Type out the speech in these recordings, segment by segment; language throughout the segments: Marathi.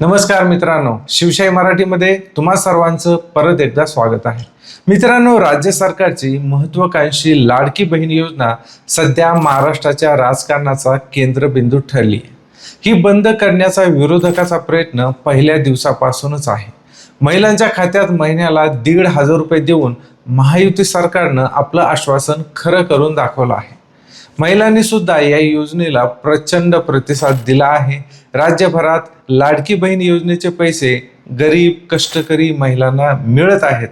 नमस्कार मित्रांनो शिवशाही मराठीमध्ये तुम्हा सर्वांचं परत एकदा स्वागत आहे. मित्रांनो राज्य सरकारची महत्वाकांक्षी लाडकी बहीण योजना सध्या महाराष्ट्राच्या राजकारणाचा केंद्रबिंदू ठरली ही बंद करण्याचा विरोधकाचा प्रयत्न पहिल्या दिवसापासूनच आहे. महिलांच्या खात्यात महिन्याला दीड हजार रुपये देऊन महायुती सरकारनं आपलं आश्वासन खरं करून दाखवलं आहे. महिलांनी सुद्धा या योजनेला प्रचंड प्रतिसाद दिला आहे. राज्यभरात लाडकी बहीण योजनेचे पैसे गरीब कष्टकरी महिलांना मिळत आहेत.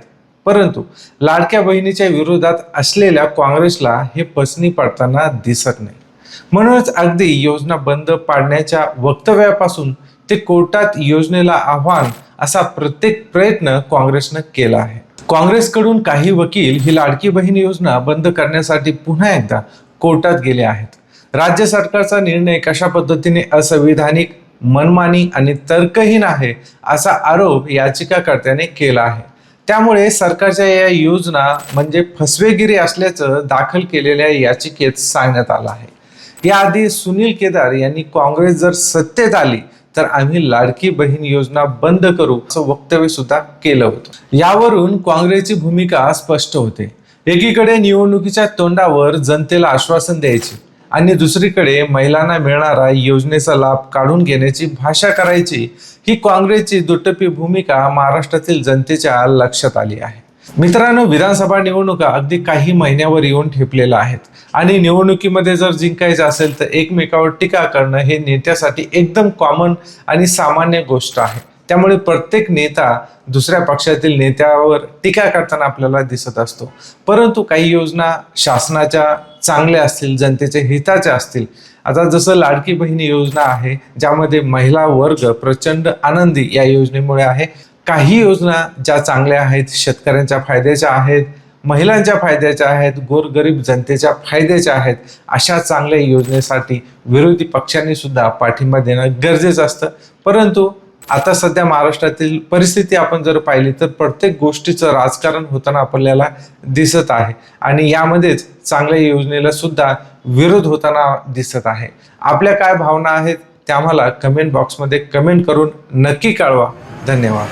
परंतु लाडक्या बहिणीच्या विरोधात असलेल्या काँग्रेसला हे पसनी पडताना दिसत नाही. म्हणूनच अगदी योजना बंद पाडण्याच्या वक्तव्यापासून ते कोर्टात योजनेला आव्हान असा प्रत्येक प्रयत्न काँग्रेसनं केला आहे. काँग्रेसकडून काही वकील ही लाडकी बहीण योजना बंद करण्यासाठी पुन्हा एकदा कोर्टात गेले आहेत. राज्य सरकारचा निर्णय कशा पद्धतीने असंविधानिक मनमानी आणि तर्कहीन आहे असा आरोप याचिकाकर्त्याने केला आहे. त्यामुळे सरकारच्या या योजना म्हणजे फसवेगिरी असल्याचं दाखल केलेल्या याचिकेत सांगण्यात आलं आहे. याआधी सुनील केदार यांनी काँग्रेस जर सत्तेत आली तर आम्ही लाडकी बहीण योजना बंद करू असं वक्तव्य सुद्धा केलं होतं. यावरून काँग्रेसची भूमिका स्पष्ट होते. एकीकडे निवडणुकीच्या तोंडावर जनतेला आश्वासन द्यायचे आणि दुसरीकडे महिलांना मिळणारा योजनेचा लाभ काढून घेण्याची भाषा करायची ही काँग्रेसची दुटप्पी भूमिका महाराष्ट्रातील जनतेच्या लक्षात आली आहे. मित्रांनो विधानसभा निवडणुका अगदी काही महिन्यावर येऊन ठेपलेल्या आहेत आणि निवडणुकीमध्ये जर जिंकायचं असेल तर एकमेकावर टीका करणं हे नेत्यासाठी एकदम कॉमन आणि सामान्य गोष्ट आहे. त्यामुळे प्रत्येक नेता दुसऱ्या पक्षातील नेत्यावर टीका करताना आपल्याला दिसत असतो. परंतु काही योजना शासनाच्या चांगल्या असतील जनतेच्या हिताच्या असतील. आता जसं लाडकी बहिणी योजना आहे ज्यामध्ये महिला वर्ग प्रचंड आनंदी या योजनेमुळे आहे. काही योजना ज्या चांगल्या आहेत शेतकऱ्यांच्या फायद्याच्या आहेत महिलांच्या फायद्याच्या आहेत गोरगरीब जनतेच्या फायद्याच्या आहेत अशा चांगल्या योजनेसाठी विरोधी पक्षांनी सुद्धा पाठिंबा देणं गरजेचं असतं. परंतु आता सध्या महाराष्ट्रातील परिस्थिती आपण जर पाहिली तर प्रत्येक गोष्टीचं राजकारण होताना आपल्याला दिसत आहे. आणि यामध्येच चांगल्या योजनेला सुद्धा विरोध होताना दिसत आहे. आपल्या काय भावना आहेत त्या आम्हाला कमेंट बॉक्समध्ये कमेंट करून नक्की कळवा. धन्यवाद.